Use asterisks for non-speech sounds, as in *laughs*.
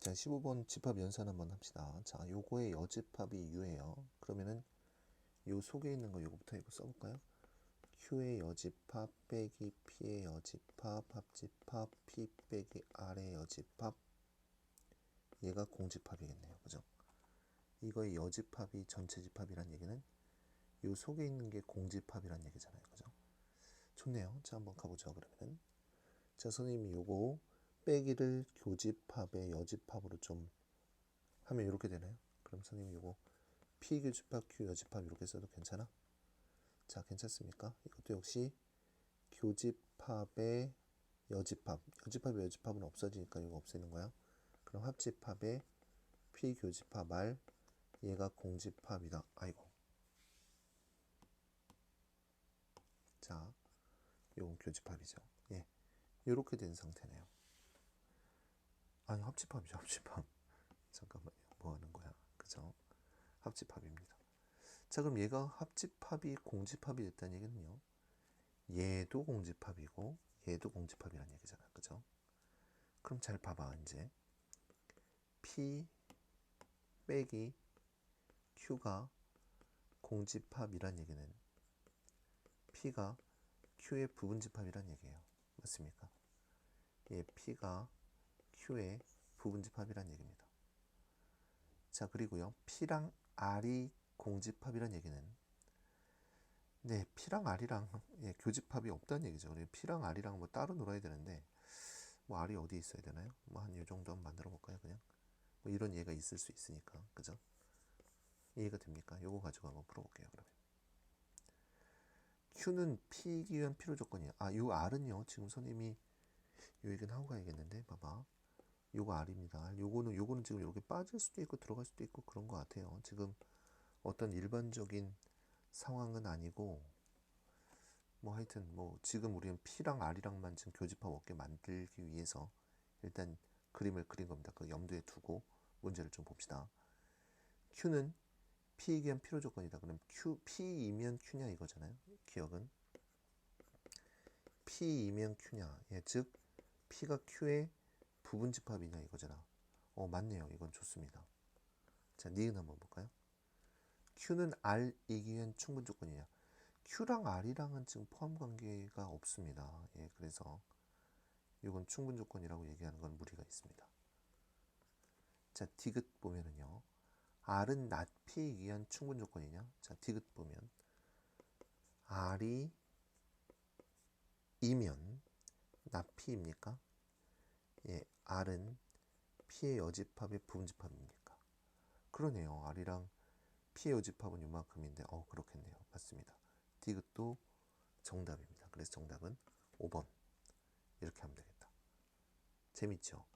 자, 15번 집합 연산 한번 합시다. 자, 요거의 여집합이 U예요. 그러면은 요 속에 있는 거 요거부터 이거 써볼까요? Q의 여집합 빼기 P의 여집합 합집합 P 빼기 R의 여집합 얘가 공집합이겠네요. 그죠? 이거의 여집합이 전체 집합이란 얘기는 요 속에 있는 게 공집합이란 얘기잖아요. 그죠? 좋네요. 자, 한번 가보죠. 그러면은 자, 선생님이 요거 빼기를 교집합의 여집합으로 좀 하면 이렇게 되나요? 그럼 선생님 이거 P 교집합, Q 여집합 이렇게 써도 괜찮아? 자, 괜찮습니까? 이것도 역시 교집합의 여집합, 여집합의 여집합은 없어지니까 이거 없애는 거야. 그럼 합집합의 P 교집합 R 얘가 공집합이다. 아이고. 자, 요건 교집합이죠. 예. 이렇게 된 상태네요. 아니 합집합이죠 합집합. *laughs* 잠깐만요. 뭐 하는 거야? 그죠? 합집합입니다. 자 그럼 얘가 합집합이 공집합이 됐다는 얘기는요? 얘도 공집합이고 얘도 공집합이라는 얘기잖아. 그죠? 그럼 잘 봐봐 이제. P 빼기 Q가 공집합이란 얘기는 P가 Q의 부분집합이란 얘기예요. 맞습니까? 얘 P가 Q의 부분집합이란 얘기입니다. 자, 그리고요. P랑 R이 공집합이란 얘기는 네, P랑 R이랑 예, 교집합이 없다는 얘기죠. 그리고 P랑 R이랑 뭐 따로 놀아야 되는데 뭐 R이 어디 있어야 되나요? 뭐한이 정도 한번 만들어 볼까요? 그냥 뭐 이런 얘가 있을 수 있으니까 그죠? 이해가 됩니까? 요거 가지고 한번 풀어볼게요. 그러면 Q는 P이기 위한 필요 조건이에요. 아, 요 R은요. 지금 선생님이 요 얘기는 하고 가야겠는데 봐봐. 요거 R입니다. 요거는 요거는 지금 이렇게 빠질 수도 있고 들어갈 수도 있고 그런 것 같아요. 지금 어떤 일반적인 상황은 아니고 뭐 하여튼 뭐 지금 우리는 P랑 R이랑만 지금 교집합 없게 만들기 위해서 일단 그림을 그린 겁니다. 그 염두에 두고 문제를 좀 봅시다. Q는 P이기 위한 필요 조건이다. 그럼 Q, P이면 Q냐 이거잖아요. 기억은 P이면 Q냐. 예, 즉 P가 Q의 부분 집합이냐 이거잖아. 어, 맞네요. 이건 좋습니다. 자, 니은 한번 볼까요? Q는 R이기 위한 충분 조건이냐. Q랑 R이랑은 지금 포함 관계가 없습니다. 예, 그래서 이건 충분 조건이라고 얘기하는 건 무리가 있습니다. 자, 디귿 보면은요. R은 P이기 위한 충분 조건이냐? 자, 디귿 보면 R이 이면 P입니까? 예, R은 P의 여집합의 부분집합입니까? 그러네요. R이랑 P의 여집합은 이만큼인데, 어, 그렇겠네요. 맞습니다. 디귿도 정답입니다. 그래서 정답은 5번. 이렇게 하면 되겠다. 재밌죠?